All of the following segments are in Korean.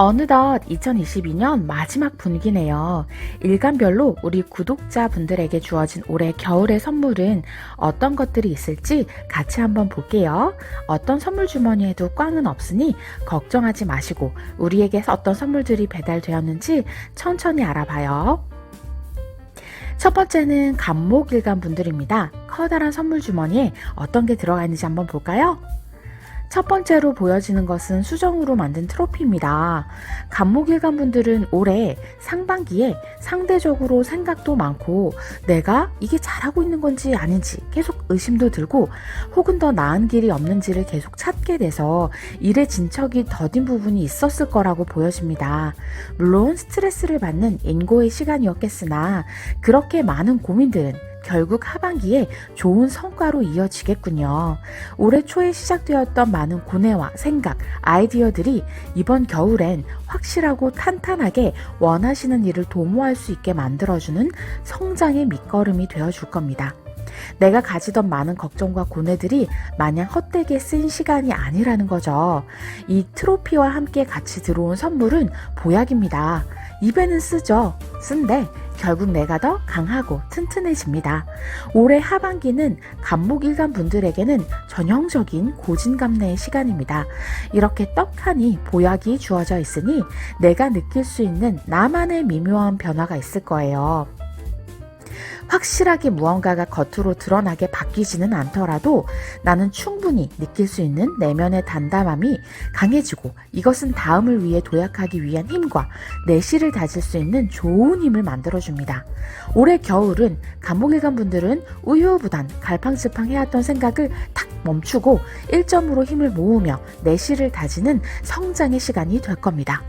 어느덧 2022년 마지막 분기네요. 일간별로 우리 구독자분들에게 주어진 올해 겨울의 선물은 어떤 것들이 있을지 같이 한번 볼게요. 어떤 선물 주머니에도 꽝은 없으니 걱정하지 마시고 우리에게 어떤 선물들이 배달되었는지 천천히 알아봐요. 첫 번째는 간목일간 분들입니다. 커다란 선물 주머니에 어떤 게 들어가 있는지 한번 볼까요? 첫 번째로 보여지는 것은 수정으로 만든 트로피입니다. 간목일간 분들은 올해 상반기에 상대적으로 생각도 많고 내가 이게 잘하고 있는 건지 아닌지 계속 의심도 들고 혹은 더 나은 길이 없는지를 계속 찾게 돼서 일의 진척이 더딘 부분이 있었을 거라고 보여집니다. 물론 스트레스를 받는 인고의 시간이었겠으나 그렇게 많은 고민들은 결국 하반기에 좋은 성과로 이어지겠군요. 올해 초에 시작되었던 많은 고뇌와 생각, 아이디어들이 이번 겨울엔 확실하고 탄탄하게 원하시는 일을 도모할 수 있게 만들어주는 성장의 밑거름이 되어줄 겁니다. 내가 가지던 많은 걱정과 고뇌들이 마냥 헛되게 쓴 시간이 아니라는 거죠. 이 트로피와 함께 같이 들어온 선물은 보약입니다. 입에는 쓰죠. 쓴데 결국 내가 더 강하고 튼튼해집니다. 올해 하반기는 간목일간 분들에게는 전형적인 고진감래의 시간입니다. 이렇게 떡하니 보약이 주어져 있으니 내가 느낄 수 있는 나만의 미묘한 변화가 있을 거예요. 확실하게 무언가가 겉으로 드러나게 바뀌지는 않더라도 나는 충분히 느낄 수 있는 내면의 단담함이 강해지고 이것은 다음을 위해 도약하기 위한 힘과 내실을 다질 수 있는 좋은 힘을 만들어줍니다. 올해 겨울은 간목일간 분들은 우유부단 갈팡질팡 해왔던 생각을 탁 멈추고 1점으로 힘을 모으며 내실을 다지는 성장의 시간이 될 겁니다.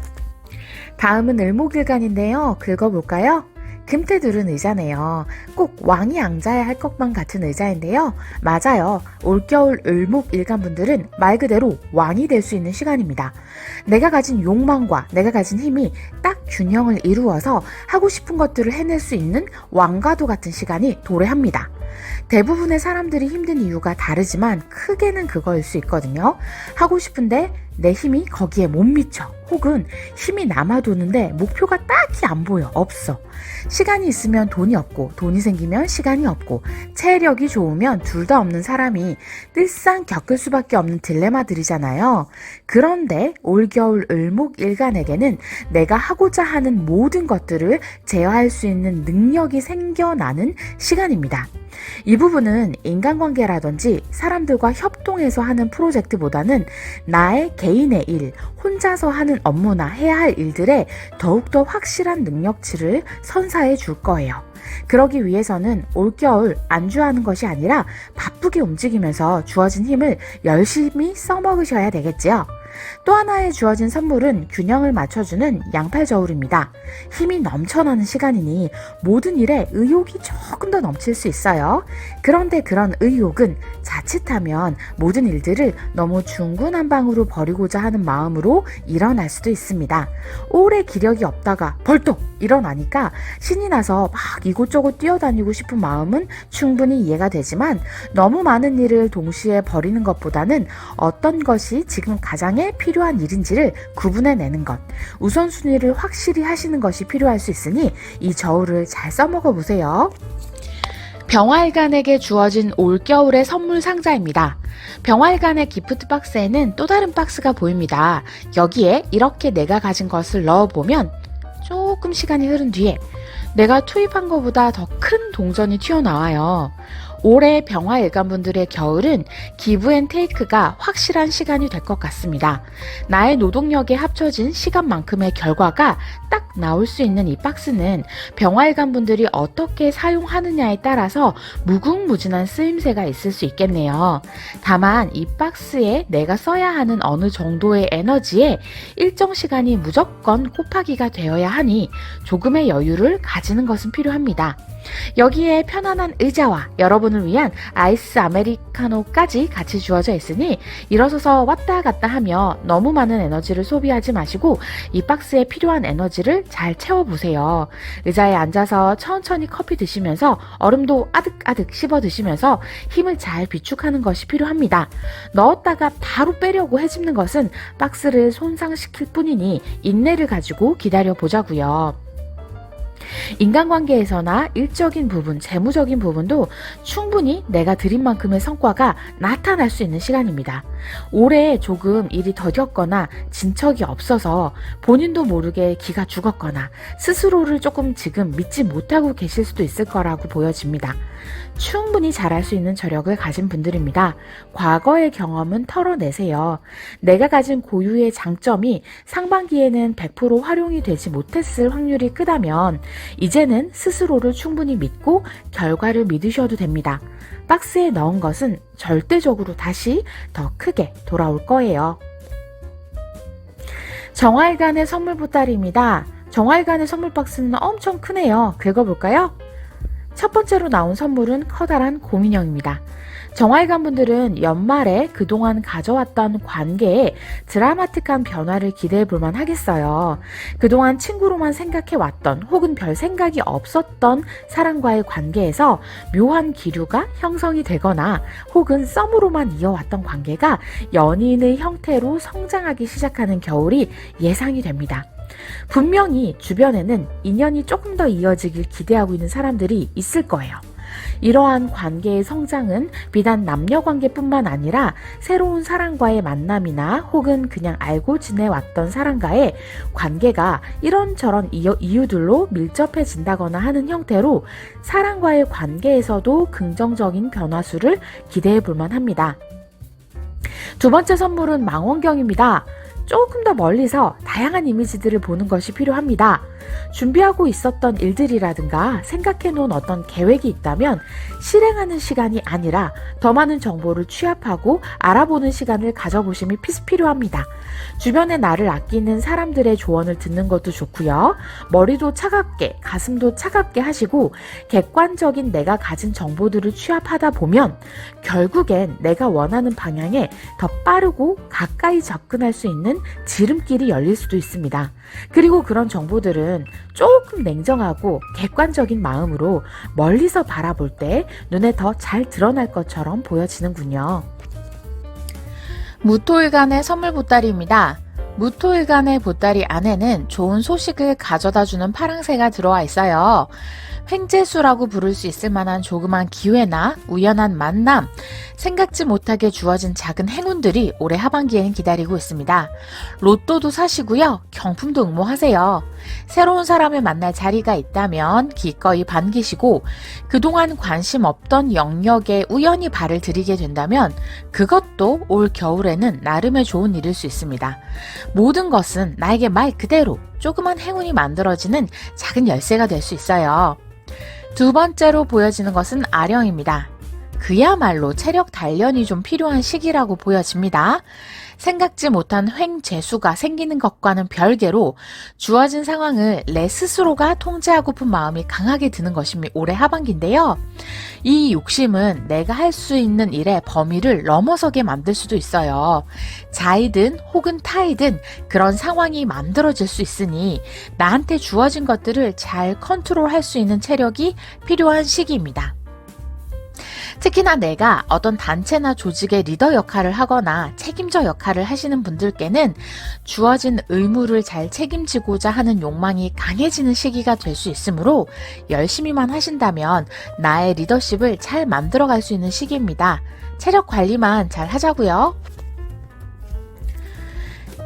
다음은 을목일간인데요. 긁어볼까요? 금태두른 의자네요. 꼭 왕이 앉아야 할 것만 같은 의자인데요. 맞아요. 올겨울 을목 일간분들은 말 그대로 왕이 될 수 있는 시간입니다. 내가 가진 욕망과 내가 가진 힘이 딱 균형을 이루어서 하고 싶은 것들을 해낼 수 있는 왕과도 같은 시간이 도래합니다. 대부분의 사람들이 힘든 이유가 다르지만 크게는 그거일 수 있거든요. 하고 싶은데 내 힘이 거기에 못 미쳐. 혹은 힘이 남아도는데 목표가 딱히 안 보여. 없어. 시간이 있으면 돈이 없고, 돈이 생기면 시간이 없고, 체력이 좋으면 둘 다 없는 사람이 늘상 겪을 수밖에 없는 딜레마들이잖아요. 그런데 올겨울 을목 일간에게는 내가 하고자 하는 모든 것들을 제어할 수 있는 능력이 생겨나는 시간입니다. 이 부분은 인간관계라든지 사람들과 협동해서 하는 프로젝트보다는 나의 개인의 일, 혼자서 하는 업무나 해야 할 일들에 더욱더 확실한 능력치를 선사해 줄 거예요. 그러기 위해서는 올겨울 안주하는 것이 아니라 바쁘게 움직이면서 주어진 힘을 열심히 써먹으셔야 되겠지요. 또 하나의 주어진 선물은 균형을 맞춰주는 양팔 저울입니다. 힘이 넘쳐나는 시간이니 모든 일에 의욕이 조금 더 넘칠 수 있어요. 그런데 그런 의욕은 자칫하면 모든 일들을 너무 중구난방으로 버리고자 하는 마음으로 일어날 수도 있습니다. 오래 기력이 없다가 벌떡 일어나니까 신이 나서 막 이곳저곳 뛰어다니고 싶은 마음은 충분히 이해가 되지만 너무 많은 일을 동시에 버리는 것보다는 어떤 것이 지금 가장 필요 한 일인지를 구분해내는 것, 우선순위를 확실히 하시는 것이 필요할 수 있으니 이 저울을 잘 써먹어 보세요. 병활간에게 주어진 올겨울의 선물 상자입니다. 병활간의 기프트 박스에는 또 다른 박스가 보입니다. 여기에 이렇게 내가 가진 것을 넣어보면 조금 시간이 흐른 뒤에 내가 투입한 것보다 더 큰 동전이 튀어나와요. 올해 병화 일간분들의 겨울은 기브 앤 테이크가 확실한 시간이 될 것 같습니다. 나의 노동력에 합쳐진 시간만큼의 결과가 딱 나올 수 있는 이 박스는 병화 일간분들이 어떻게 사용하느냐에 따라서 무궁무진한 쓰임새가 있을 수 있겠네요. 다만 이 박스에 내가 써야 하는 어느 정도의 에너지에 일정 시간이 무조건 곱하기가 되어야 하니 조금의 여유를 가지는 것은 필요합니다. 여기에 편안한 의자와 여러분 여러분을 위한 아이스 아메리카노까지 같이 주어져 있으니 일어서서 왔다 갔다 하며 너무 많은 에너지를 소비하지 마시고 이 박스에 필요한 에너지를 잘 채워보세요. 의자에 앉아서 천천히 커피 드시면서 얼음도 아득아득 씹어 드시면서 힘을 잘 비축하는 것이 필요합니다. 넣었다가 바로 빼려고 해집는 것은 박스를 손상시킬 뿐이니 인내를 가지고 기다려 보자고요. 인간관계에서나 일적인 부분, 재무적인 부분도 충분히 내가 드린 만큼의 성과가 나타날 수 있는 시간입니다. 올해 조금 일이 더뎠거나 진척이 없어서 본인도 모르게 기가 죽었거나 스스로를 조금 지금 믿지 못하고 계실 수도 있을 거라고 보여집니다. 충분히 잘할 수 있는 저력을 가진 분들입니다. 과거의 경험은 털어내세요. 내가 가진 고유의 장점이 상반기에는 100% 활용이 되지 못했을 확률이 크다면 이제는 스스로를 충분히 믿고 결과를 믿으셔도 됩니다. 박스에 넣은 것은 절대적으로 다시 더 크게 돌아올 거예요. 정활간의 선물 보따리입니다. 정활간의 선물 박스는 엄청 크네요. 긁어볼까요? 첫 번째로 나온 선물은 커다란 곰인형입니다. 정활관 분들은 연말에 그동안 가져왔던 관계에 드라마틱한 변화를 기대해 볼만 하겠어요. 그동안 친구로만 생각해 왔던 혹은 별 생각이 없었던 사람과의 관계에서 묘한 기류가 형성이 되거나 혹은 썸으로만 이어왔던 관계가 연인의 형태로 성장하기 시작하는 겨울이 예상이 됩니다. 분명히 주변에는 인연이 조금 더 이어지길 기대하고 있는 사람들이 있을 거예요. 이러한 관계의 성장은 비단 남녀 관계뿐만 아니라 새로운 사람과의 만남이나 혹은 그냥 알고 지내왔던 사람과의 관계가 이런저런 이유, 이유들로 밀접해진다거나 하는 형태로 사람과의 관계에서도 긍정적인 변화수를 기대해 볼만 합니다. 두 번째 선물은 망원경입니다. 조금 더 멀리서 다양한 이미지들을 보는 것이 필요합니다. 준비하고 있었던 일들이라든가 생각해 놓은 어떤 계획이 있다면 실행하는 시간이 아니라 더 많은 정보를 취합하고 알아보는 시간을 가져보심이 피- 필요합니다. 주변에 나를 아끼는 사람들의 조언을 듣는 것도 좋고요. 머리도 차갑게, 가슴도 차갑게 하시고 객관적인 내가 가진 정보들을 취합하다 보면 결국엔 내가 원하는 방향에 더 빠르고 가까이 접근할 수 있는 지름길이 열릴 수도 있습니다. 그리고 그런 정보 들은 조금 냉정하고 객관적인 마음으로 멀리서 바라볼 때 눈에 더 잘 드러날 것처럼 보여지는군요. 무토일간의 선물 보따리입니다. 무토일간의 보따리 안에는 좋은 소식을 가져다 주는 파랑새가 들어와 있어요. 횡재수라고 부를 수 있을 만한 조그만 기회나 우연한 만남, 생각지 못하게 주어진 작은 행운들이 올해 하반기에는 기다리고 있습니다. 로또도 사시고요. 경품도 응모하세요. 새로운 사람을 만날 자리가 있다면 기꺼이 반기시고 그동안 관심 없던 영역에 우연히 발을 들이게 된다면 그것도 올 겨울에는 나름의 좋은 일일 수 있습니다. 모든 것은 나에게 말 그대로 조그만 행운이 만들어지는 작은 열쇠가 될 수 있어요. 두 번째로 보여지는 것은 아령입니다. 그야말로 체력 단련이 좀 필요한 시기라고 보여집니다. 생각지 못한 횡재수가 생기는 것과는 별개로 주어진 상황을 내 스스로가 통제하고픈 마음이 강하게 드는 것이 올해 하반기인데요. 이 욕심은 내가 할 수 있는 일의 범위를 넘어서게 만들 수도 있어요. 자이든 혹은 타이든 그런 상황이 만들어질 수 있으니 나한테 주어진 것들을 잘 컨트롤할 수 있는 체력이 필요한 시기입니다. 특히나 내가 어떤 단체나 조직의 리더 역할을 하거나 책임져 역할을 하시는 분들께는 주어진 의무를 잘 책임지고자 하는 욕망이 강해지는 시기가 될 수 있으므로 열심히만 하신다면 나의 리더십을 잘 만들어 갈 수 있는 시기입니다. 체력 관리만 잘 하자고요.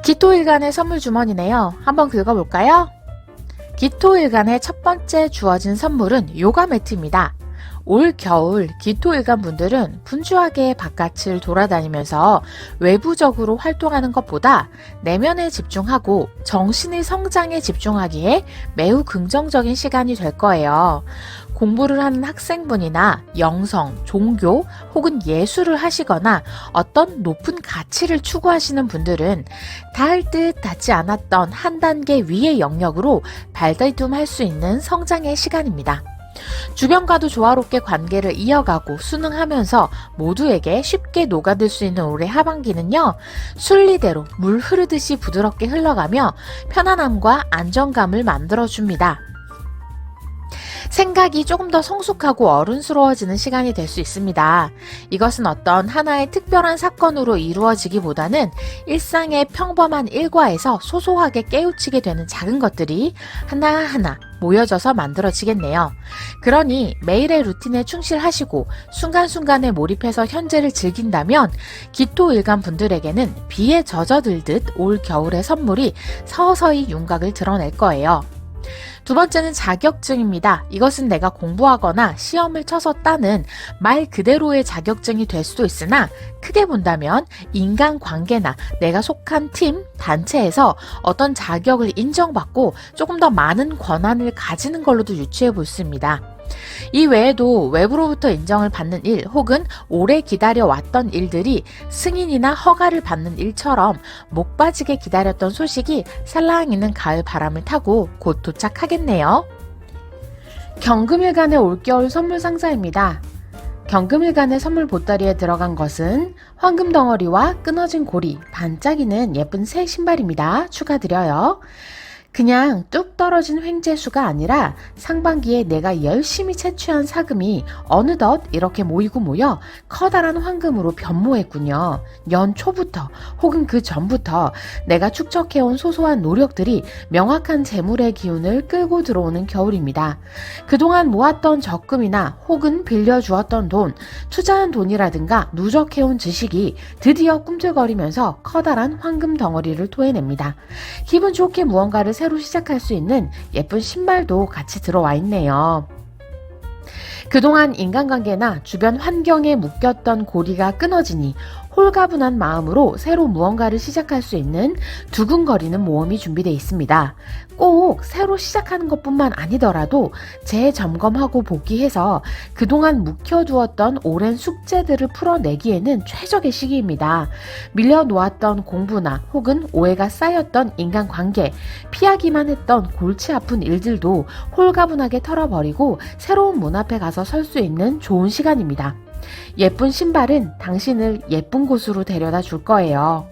기토일간의 선물 주머니네요. 한번 긁어볼까요? 기토일간의 첫 번째 주어진 선물은 요가 매트입니다. 올 겨울 기토일간 분들은 분주하게 바깥을 돌아다니면서 외부적으로 활동하는 것보다 내면에 집중하고 정신의 성장에 집중하기에 매우 긍정적인 시간이 될 거예요. 공부를 하는 학생분이나 영성, 종교 혹은 예술을 하시거나 어떤 높은 가치를 추구하시는 분들은 닿을 듯 닿지 않았던 한 단계 위의 영역으로 발달툼할 수 있는 성장의 시간입니다. 주변과도 조화롭게 관계를 이어가고 순응하면서 모두에게 쉽게 녹아들 수 있는 올해 하반기는요, 순리대로 물 흐르듯이 부드럽게 흘러가며 편안함과 안정감을 만들어줍니다. 생각이 조금 더 성숙하고 어른스러워지는 시간이 될 수 있습니다. 이것은 어떤 하나의 특별한 사건으로 이루어지기보다는 일상의 평범한 일과에서 소소하게 깨우치게 되는 작은 것들이 하나하나 모여져서 만들어지겠네요. 그러니 매일의 루틴에 충실하시고 순간순간에 몰입해서 현재를 즐긴다면 기토 일간 분들에게는 비에 젖어들듯 올 겨울의 선물이 서서히 윤곽을 드러낼 거예요. 두 번째는 자격증입니다. 이것은 내가 공부하거나 시험을 쳐서 따는 말 그대로의 자격증이 될 수도 있으나 크게 본다면 인간 관계나 내가 속한 팀, 단체에서 어떤 자격을 인정받고 조금 더 많은 권한을 가지는 걸로도 유추해 볼 수 있습니다. 이 외에도 외부로부터 인정을 받는 일 혹은 오래 기다려왔던 일들이 승인이나 허가를 받는 일처럼 목 빠지게 기다렸던 소식이 살랑이는 가을 바람을 타고 곧 도착하겠네요. 경금일간의 올겨울 선물 상자입니다. 경금일간의 선물 보따리에 들어간 것은 황금 덩어리와 끊어진 고리, 반짝이는 예쁜 새 신발입니다. 추가드려요. 그냥 뚝 떨어진 횡재수가 아니라 상반기에 내가 열심히 채취한 사금이 어느덧 이렇게 모이고 모여 커다란 황금으로 변모했군요. 연 초부터 혹은 그 전부터 내가 축적해온 소소한 노력들이 명확한 재물의 기운을 끌고 들어오는 겨울입니다. 그동안 모았던 적금이나 혹은 빌려주었던 돈, 투자한 돈이라든가 누적해온 지식이 드디어 꿈틀거리면서 커다란 황금 덩어리를 토해냅니다. 기분 좋게 무언가를 새로 시작할 수 있는 예쁜 신발도 같이 들어와 있네요. 그동안 인간관계나 주변 환경에 묶였던 고리가 끊어지니 홀가분한 마음으로 새로 무언가를 시작할 수 있는 두근거리는 모험이 준비되어 있습니다. 꼭 새로 시작하는 것뿐만 아니더라도 재점검하고 복귀해서 그동안 묵혀두었던 오랜 숙제들을 풀어내기에는 최적의 시기입니다. 밀려놓았던 공부나 혹은 오해가 쌓였던 인간관계, 피하기만 했던 골치 아픈 일들도 홀가분하게 털어버리고 새로운 문 앞에 가서 설 수 있는 좋은 시간입니다. 예쁜 신발은 당신을 예쁜 곳으로 데려다 줄 거예요.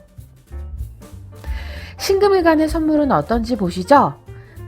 신금일간의 선물은 어떤지 보시죠.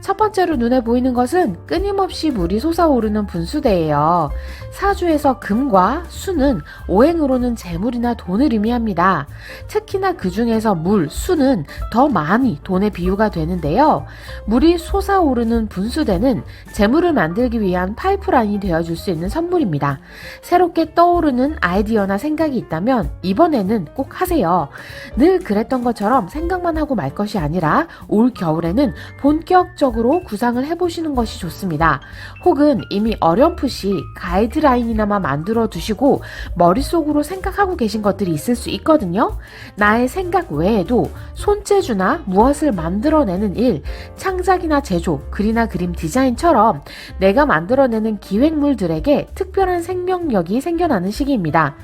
첫 번째로 눈에 보이는 것은 끊임없이 물이 솟아오르는 분수대예요. 사주에서 금과 수는 오행으로는 재물이나 돈을 의미합니다. 특히나 그 중에서 물, 수는 더 많이 돈의 비유가 되는데요. 물이 솟아오르는 분수대는 재물을 만들기 위한 파이프라인이 되어줄 수 있는 선물입니다. 새롭게 떠오르는 아이디어나 생각이 있다면 이번에는 꼭 하세요. 늘 그랬던 것처럼 생각만 하고 말 것이 아니라 올 겨울에는 본격적으로 구상을 해보시는 것이 좋습니다. 혹은 이미 어렴풋이 가이드라인이나마 만들어 두시고 머릿속으로 생각하고 계신 것들이 있을 수 있거든요. 나의 생각 외에도 손재주나 무엇을 만들어내는 일, 창작이나 제조, 글이나 그림 디자인처럼 내가 만들어내는 기획물들에게 특별한 생명력이 생겨나는 시기입니다.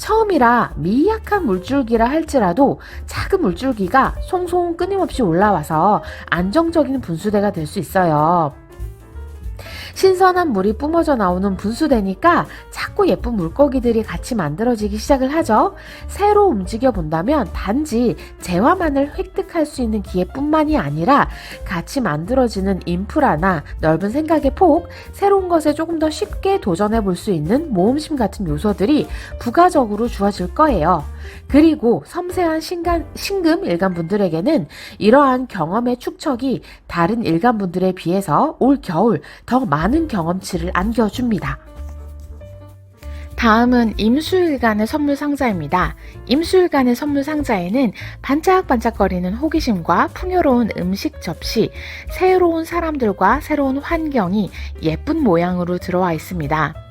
처음이라 미약한 물줄기라 할지라도 작은 물줄기가 송송 끊임없이 올라와서 안정적인 분수대가 될 수 있어요. 신선한 물이 뿜어져 나오는 분수대니까 자꾸 예쁜 물고기들이 같이 만들어지기 시작을 하죠. 새로 움직여 본다면 단지 재화만을 획득할 수 있는 기회뿐만이 아니라 같이 만들어지는 인프라나 넓은 생각의 폭, 새로운 것에 조금 더 쉽게 도전해 볼 수 있는 모험심 같은 요소들이 부가적으로 주어질 거예요. 그리고 섬세한 신간, 신금 일간 분들에게는 이러한 경험의 축적이 다른 일간 분들에 비해서 올 겨울 더 많은 경험치를 안겨줍니다. 다음은 임수일간의 선물 상자입니다. 임수일간의 선물 상자에는 반짝반짝거리는 호기심과 풍요로운 음식 접시, 새로운 사람들과 새로운 환경이 예쁜 모양으로 들어와 있습니다.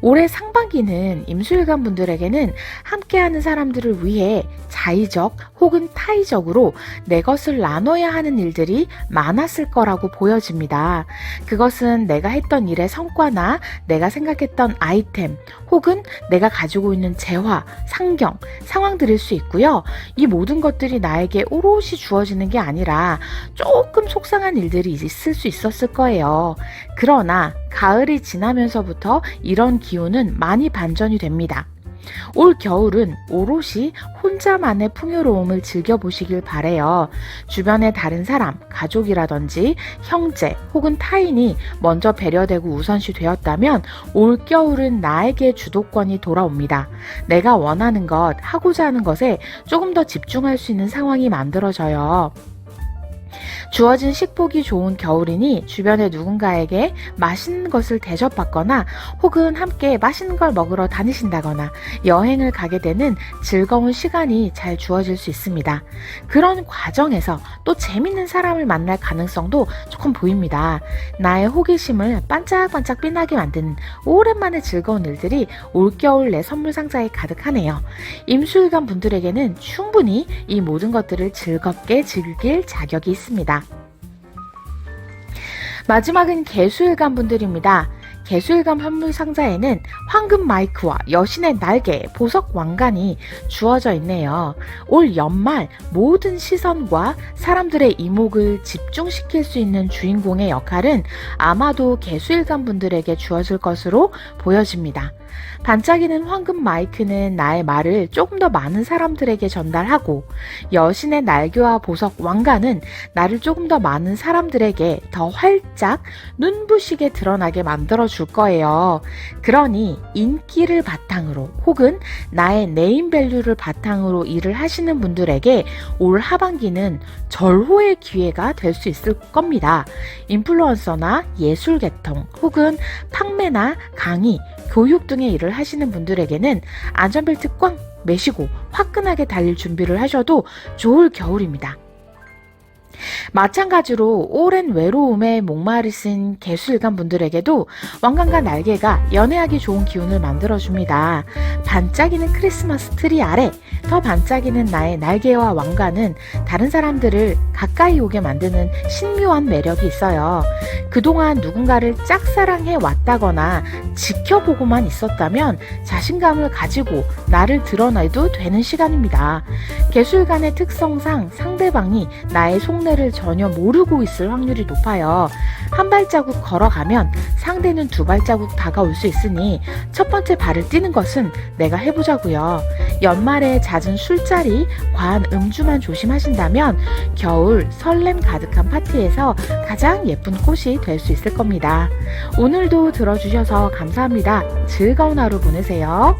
올해 상반기는 임수일관 분들에게는 함께하는 사람들을 위해 자의적 혹은 타의적으로 내 것을 나눠야 하는 일들이 많았을 거라고 보여집니다. 그것은 내가 했던 일의 성과나 내가 생각했던 아이템 혹은 내가 가지고 있는 재화, 상경, 상황들일 수 있고요. 이 모든 것들이 나에게 오롯이 주어지는 게 아니라 조금 속상한 일들이 있을 수 있었을 거예요. 그러나 가을이 지나면서부터 이런 기운은 많이 반전이 됩니다. 올 겨울은 오롯이 혼자만의 풍요로움을 즐겨보시길 바래요. 주변의 다른 사람, 가족이라든지 형제 혹은 타인이 먼저 배려되고 우선시 되었다면 올 겨울은 나에게 주도권이 돌아옵니다. 내가 원하는 것, 하고자 하는 것에 조금 더 집중할 수 있는 상황이 만들어져요. 주어진 식복이 좋은 겨울이니 주변의 누군가에게 맛있는 것을 대접받거나 혹은 함께 맛있는 걸 먹으러 다니신다거나 여행을 가게 되는 즐거운 시간이 잘 주어질 수 있습니다. 그런 과정에서 또 재밌는 사람을 만날 가능성도 조금 보입니다. 나의 호기심을 반짝반짝 빛나게 만드는 오랜만에 즐거운 일들이 올겨울 내 선물 상자에 가득하네요. 임수일관 분들에게는 충분히 이 모든 것들을 즐겁게 즐길 자격이 있습니다. 마지막은 개수일관 분들입니다. 개수일감 선물 상자에는 황금 마이크와 여신의 날개, 보석 왕관이 주어져 있네요. 올 연말 모든 시선과 사람들의 이목을 집중시킬 수 있는 주인공의 역할은 아마도 개수일감 분들에게 주어질 것으로 보여집니다. 반짝이는 황금 마이크는 나의 말을 조금 더 많은 사람들에게 전달하고 여신의 날개와 보석 왕관은 나를 조금 더 많은 사람들에게 더 활짝 눈부시게 드러나게 만들어 줄 거예요. 그러니 인기를 바탕으로 혹은 나의 네임 밸류를 바탕으로 일을 하시는 분들에게 올 하반기는 절호의 기회가 될 수 있을 겁니다. 인플루언서나 예술 계통 혹은 판매나 강의, 교육 등의 일을 하시는 분들에게는 안전벨트 꽝 매시고 화끈하게 달릴 준비를 하셔도 좋을 겨울입니다. 마찬가지로 오랜 외로움에 목마르신 개수일관 분들에게도 왕관과 날개가 연애하기 좋은 기운을 만들어줍니다. 반짝이는 크리스마스 트리 아래 더 반짝이는 나의 날개와 왕관은 다른 사람들을 가까이 오게 만드는 신묘한 매력이 있어요. 그동안 누군가를 짝사랑해 왔다거나 지켜보고만 있었다면 자신감을 가지고 나를 드러내도 되는 시간입니다. 개술간의 특성상 상대방이 나의 속내 를 전혀 모르고 있을 확률이 높아요. 한 발자국 걸어가면 상대는 두 발자국 다가올 수 있으니 첫 번째 발을 띄는 것은 내가 해보자고요. 연말에 잦은 술자리, 과한 음주만 조심하신다면 겨울 설렘 가득한 파티에서 가장 예쁜 꽃이 될 수 있을 겁니다. 오늘도 들어주셔서 감사합니다. 즐거운 하루 보내세요.